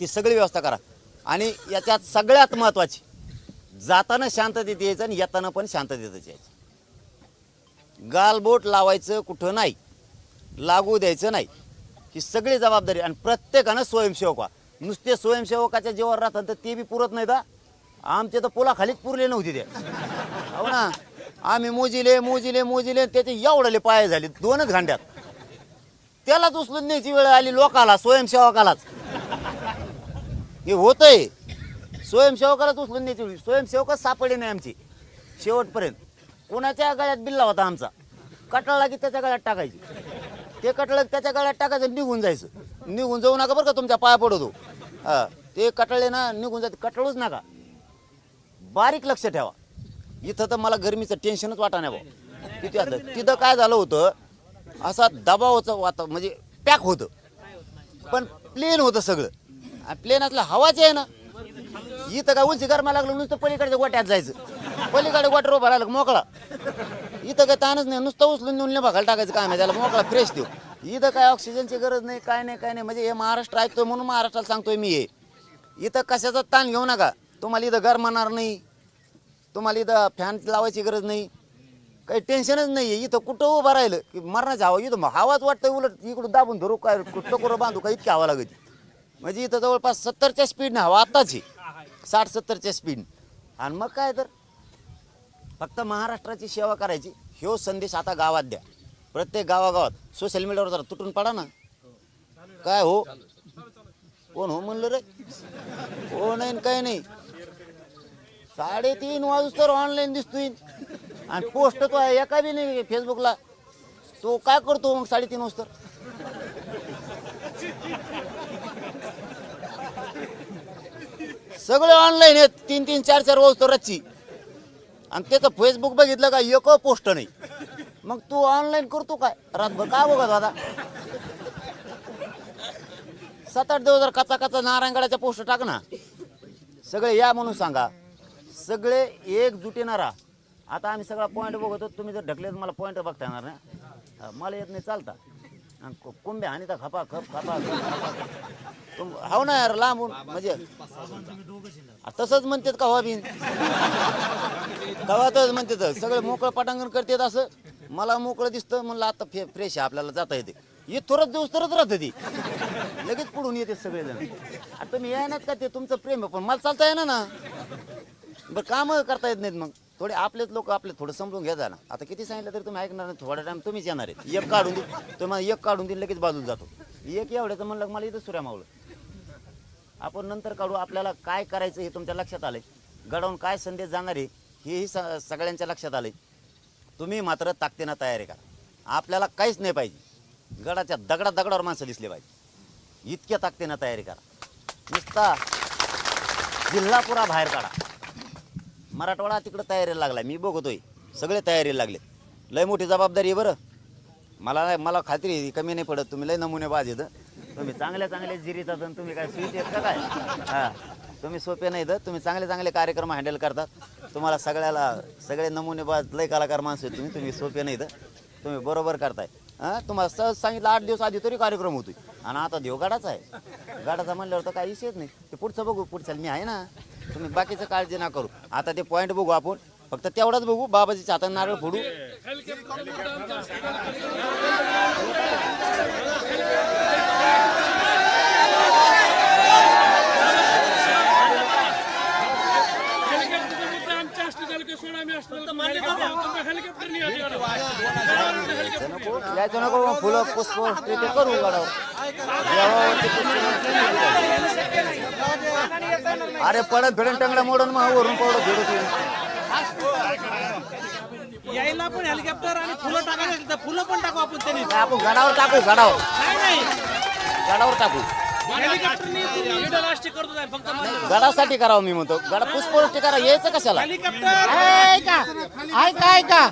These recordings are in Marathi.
ती सगळी व्यवस्था करा. आणि याच्यात सगळ्यात महत्त्वाची जाताना शांततेत यायचं आणि येताना पण शांततेतच यायचं. गालबोट लावायचं कुठं नाही. लागू द्यायचं नाही. ही सगळी जबाबदारी आणि प्रत्येकानं स्वयंसेवक व्हा. नुसते स्वयंसेवकाच्या जीवावर राहतात तर ते बी पुरत नाही का आमचे तर पुलाखालीच पुरले नव्हते ते. हो ना? आम्ही मोजिले मोजिले मोजिले त्याचे एवढले पाय झाले दोनच घांड्यात. त्यालाच उचलून न्यायची वेळ आली लोकाला स्वयंसेवकालाच. हे होतंय. स्वयंसेवकालाच उचलून द्यायची स्वयंसेवकच सापडले नाही आमची. शेवटपर्यंत. कोणाच्या गळ्यात बिल्ला होता आमचा? कटाळला की त्याच्या गळ्यात टाकायची. ते कटळलं की त्याच्या गळ्यात टाकायचं निघून जायचं. निघून जाऊ नका बरं का तुमच्या पाया पडतो. हा ते कटळले ना निघून जाते. कटळूच नका. बारीक लक्ष ठेवा. इथं तर मला गरमीचं टेन्शनच वाटा नाही भाऊ. किती असलं तिथं काय झालं होतं? असा दबावाचं वाता म्हणजे पॅक होतं. पण प्लेन होतं सगळं. प्लेन असला हवाच आहे ना. इथं काय उंची गरमा लागलं नुसतं पलीकडच्या गोट्यात जायचं. पलीकडे गोट्यावर उभा राहिलं मोकळा? इथं काय ताणच नाही नुसतं उचलून नेऊन बघायला टाकायचं काय आहे त्याला मोकळा फ्रेश देऊ. इथं काय ऑक्सिजनची गरज नाही काय नाही काय नाही. म्हणजे हे महाराष्ट्र ऐकतोय म्हणून महाराष्ट्राला सांगतोय मी हे. इथं कशाचा ताण घेऊ नका. तुम्हाला इथं गरमणार नाही. तुम्हाला इथं फॅन लावायची गरज नाही. काही टेन्शनच नाही आहे. इथं कुठं उभं राहिलं? की मरणाची हवा इथं मग हवाच वाटतं उलट. इकडून दाबून धरू काय कुठं करू बांधू का इतकी हवा लागते. म्हणजे इथं जवळपास सत्तरच्या स्पीडनं हवा आत्ताची साठ सत्तरच्या स्पीड आणि मग काय तर? फक्त महाराष्ट्राची सेवा करायची. ह्यो संदेश आता गावात द्या. प्रत्येक गावागावात सोशल मीडियावर जरा तुटून पडा ना. काय हो? कोण हो म्हणलं रे? हो नाही न काही नाही. साडेतीन वाजूस तर ऑनलाईन दिसतोय. आणि पोस्ट तो आहे एका बी नाही फेसबुकला तो काय करतो मग साडेतीन वाजता सगळे ऑनलाईन आहेत. तीन तीन चार चार वाजता रच्ची. आणि त्याचं फेसबुक बघितलं का एक पोस्ट नाही. मग तू ऑनलाईन करतो काय? रातभर काय बघत दादा सात आठ दिवस जर कचा कचा नारायणगडाच्या पोस्ट टाक ना. सगळे या म्हणून सांगा. सगळे एकजुटीनं राहा आता आम्ही सगळा पॉईंट बघतो तुम्ही जर ढकले तर मला पॉईंट बघता येणार ना हा, मला येत नाही चालता. आणि तर खपा खप खपा खप, खपा. तुम हाव ना यार लांबून. म्हणजे तसंच म्हणतात का हो बिन गावातच म्हणतात. सगळं मोकळं पटांगण करतात असं. मला मोकळं दिसतं म्हणलं आता फे फ्रेश आहे आपल्याला जाता येते. हे थोडंच दिवस तरच राहतं ती. लगेच पुढून येते सगळेजण. आता तुम्ही येणार का ते? तुमचं प्रेम आहे पण मला चालता येणार ना. बरं कामं करता येत नाहीत मग. थोडे आपलेच लोक आपले थोडं समजून घ्या जाणार ना आता किती सांगितलं तरी तुम्ही ऐकणार नाही. थोडा टाइम तुम्हीच येणार आहेत. एक काढून दे. तुम्हाला एक काढून दिलं लगेच बाजूला जातो. एक एवढ्याचं म्हणलं मला इथं सुऱ्या मावलं आपण नंतर काढू आपल्याला काय करायचं हे तुमच्या लक्षात आलं गडावून काय संदेश जाणार आहे हेही स सगळ्यांच्या लक्षात आलंय. तुम्ही मात्र ताकदीनं तयारी करा आपल्याला काहीच नाही पाहिजे. गडाच्या दगडा दगडावर माणसं दिसले पाहिजे. इतक्या ताकदीनं तयारी करा. नुसता जिल्हापुरा बाहेर काढा. मराठवाडा तिकडं तयारीला लागला मी बघतोय. सगळे तयारीला लागले लय मोठी जबाबदारी आहे बरं. मला मला खात्री कमी नाही पडत. तुम्ही लय नमुने बाज येतं तुम्ही चांगल्या चांगले जिरीतात आणि तुम्ही काय स्वीट आहेत का काय? हां. तुम्ही सोपे नाही तर तुम्ही चांगले चांगले कार्यक्रम हँडल करतात. तुम्हाला सगळ्याला सगळे नमुने बाज लय कलाकार माणसं आहेत तुम्ही. तुम्ही सोपे नाही तर तुम्ही बरोबर करताय. हां? तुम्हाला सहज सांगितलं आठ दिवस आधी तरी कार्यक्रम होतोय. आणि आता देव गाडाचा आहे. गाडाचा म्हणल्यावर तर काही विषयच नाही. ते पुढचं बघू पुढचं मी आहे ना. तुम्ही बाकीचं काळजी ना करू. आता ते पॉईंट बघू आपण. फक्त तेवढाच बघू. बाबाजीच्या हातात नारळ फोडू. यायचं नको फुलं पुष्प ते करू गडावर. देवावरती पुष्प. अरे पडत भिडून टंगड्या मोडून मग वरून पडत भिडू यायला पण हेलिकॉप्टर आणि फुलं टाकायला तर फुलं पण टाकू आपण त्यांनी. आपण गडावर टाकू गडावर. नाही नाही. गडावर टाकू. हेलिकॉप्टरने करतो फक्त गडासाठी करावं मी म्हणतो. गडा पुष्पवृष्टी करा यायचं कशाला? हेलिकॉप्टर ऐका ऐका ऐका.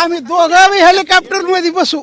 आम्ही दोघं हेलिकॉप्टरमध्ये बसू.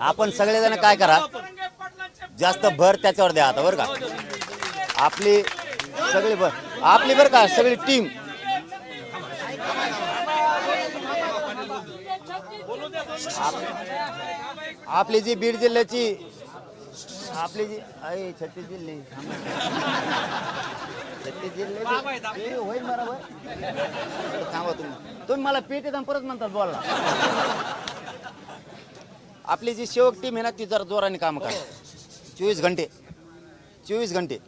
आपण सगळेजण काय करा? जास्त भर त्याच्यावर द्या आता बरं का? आपली सगळी भर आपली बरं का सगळी टीम आपली जी बीड जिल्ह्याची आपली जी आहे छत्तीस जिल्हे छत्तीस जिल्हे होईल बरोबर थांबा तुम्ही. तुम्ही मला पेट येतात परत म्हणतात बोलला आपली जी शेवक टीम आहे ना ती जरा जोराने काम करा. चोवीस घंटे. चोवीस घंटे.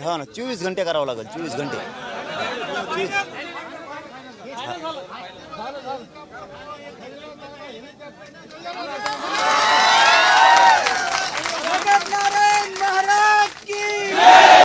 हा ना चोवीस घंटे करावं लागेल चोवीस घंटे. चोवीस.